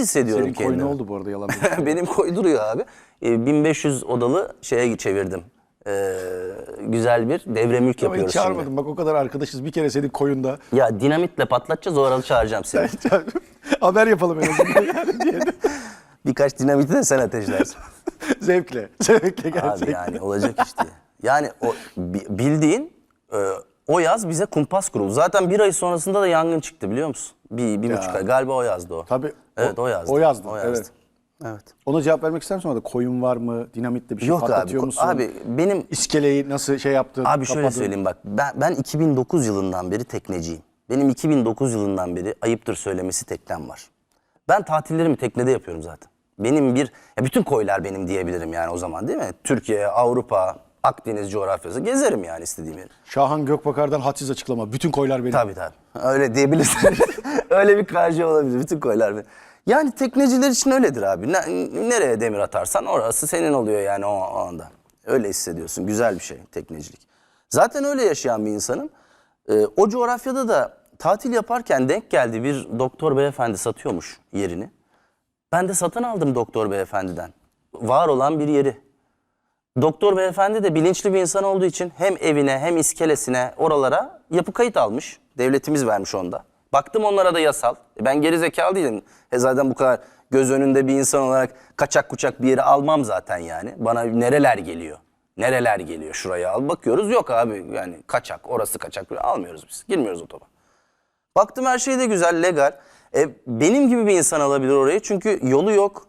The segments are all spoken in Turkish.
hissediyorum Senin koyun kendimi. oldu bu arada yalan. Benim koy duruyor abi. Ee, 1500 odalı şeye çevirdim. Ee, güzel bir devre mülk Ama hiç yapıyoruz şimdi. çağırmadım. Bak o kadar arkadaşız. Bir kere senin koyunda. Ya dinamitle patlatacağız o arada çağıracağım seni. Haber yapalım en azından yani diye. de. Birkaç dinamiti de sen ateşlersin. Zevkle. Zevkle Abi gerçekten. yani olacak işte. Yani o bi- bildiğin e, o yaz bize kumpas kuruldu. Zaten bir ay sonrasında da yangın çıktı biliyor musun? Bir, bir buçuk ay. Galiba o yazdı o. Tabii. Evet o yazdı. O yazdı. O yazdı. Evet. Evet. Ona cevap vermek ister misin? orada? Koyun var mı? Dinamitle bir şey Yok abi. patlatıyor ko- musun? Abi benim İskeleyi nasıl şey yaptın? Abi şöyle kapadın? söyleyeyim bak ben, ben 2009 yılından beri tekneciyim. Benim 2009 yılından beri ayıptır söylemesi teknem var. Ben tatillerimi teknede yapıyorum zaten. Benim bir, ya bütün koylar benim diyebilirim yani o zaman değil mi? Türkiye, Avrupa, Akdeniz coğrafyası gezerim yani istediğim yere. Şahan Gökbakar'dan hadsiz açıklama. Bütün koylar benim. Tabii tabii. Öyle diyebilirsin. öyle bir karşı olabilir. Bütün koylar benim. Yani tekneciler için öyledir abi. Ne- nereye demir atarsan orası senin oluyor yani o, o anda. Öyle hissediyorsun. Güzel bir şey teknecilik. Zaten öyle yaşayan bir insanım. Ee, o coğrafyada da tatil yaparken denk geldi bir doktor beyefendi satıyormuş yerini. Ben de satın aldım doktor beyefendiden. Var olan bir yeri. Doktor beyefendi de bilinçli bir insan olduğu için hem evine hem iskelesine oralara yapı kayıt almış. Devletimiz vermiş onda. Baktım onlara da yasal. E Ben geri zekalı değilim. E zaten bu kadar göz önünde bir insan olarak kaçak kuçak bir yeri almam zaten yani. Bana nereler geliyor? Nereler geliyor şuraya al. Bakıyoruz yok abi yani kaçak orası kaçak almıyoruz biz. Girmiyoruz otoban. Baktım her şey de güzel, legal. E, benim gibi bir insan alabilir orayı çünkü yolu yok.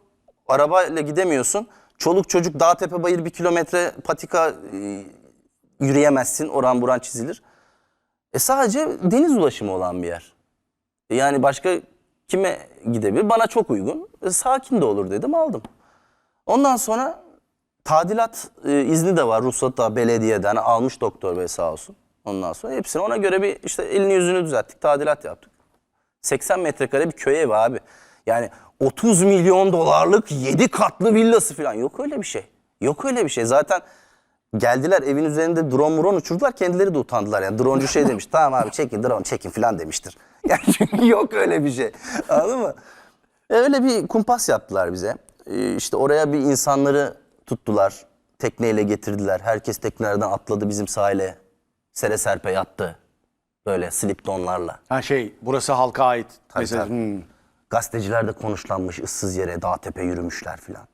Arabayla gidemiyorsun. Çoluk çocuk dağ tepe bayır bir kilometre patika e, yürüyemezsin. Oran buran çizilir. E sadece deniz ulaşımı olan bir yer. E, yani başka kime gidebilir? Bana çok uygun. E, sakin de olur dedim aldım. Ondan sonra tadilat e, izni de var. Ruhsatı da belediyeden almış doktor bey sağ olsun. Ondan sonra hepsini ona göre bir işte elini yüzünü düzelttik. Tadilat yaptık. 80 metrekare bir köy evi abi. Yani 30 milyon dolarlık 7 katlı villası falan. Yok öyle bir şey. Yok öyle bir şey. Zaten geldiler evin üzerinde drone muron uçurdular. Kendileri de utandılar. Yani droncu şey demiş. tamam abi çekin drone çekin falan demiştir. Yani çünkü yok öyle bir şey. Anladın mı? E, Öyle bir kumpas yaptılar bize. E, İşte oraya bir insanları tuttular. Tekneyle getirdiler. Herkes teknelerden atladı bizim sahile. Sere serpe yattı. Böyle slip donlarla. Ha şey burası halka ait. Mesela tabii. hmm. Gazeteciler de konuşlanmış ıssız yere dağ tepe yürümüşler filan.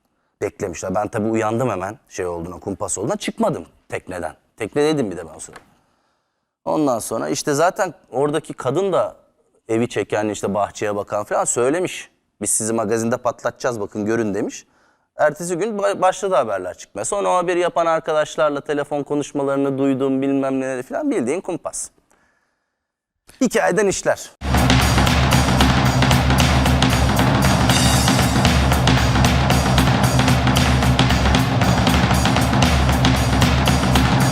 Beklemişler. Ben tabii uyandım hemen şey olduğuna kumpas olduğuna çıkmadım tekneden. Teknedeydim bir de ben o sırada. Ondan sonra işte zaten oradaki kadın da evi çeken işte bahçeye bakan falan söylemiş. Biz sizi magazinde patlatacağız bakın görün demiş. Ertesi gün ba- başladı haberler çıkmaya. Sonra o haberi yapan arkadaşlarla telefon konuşmalarını duydum bilmem neleri falan bildiğin kumpas. Hikayeden işler.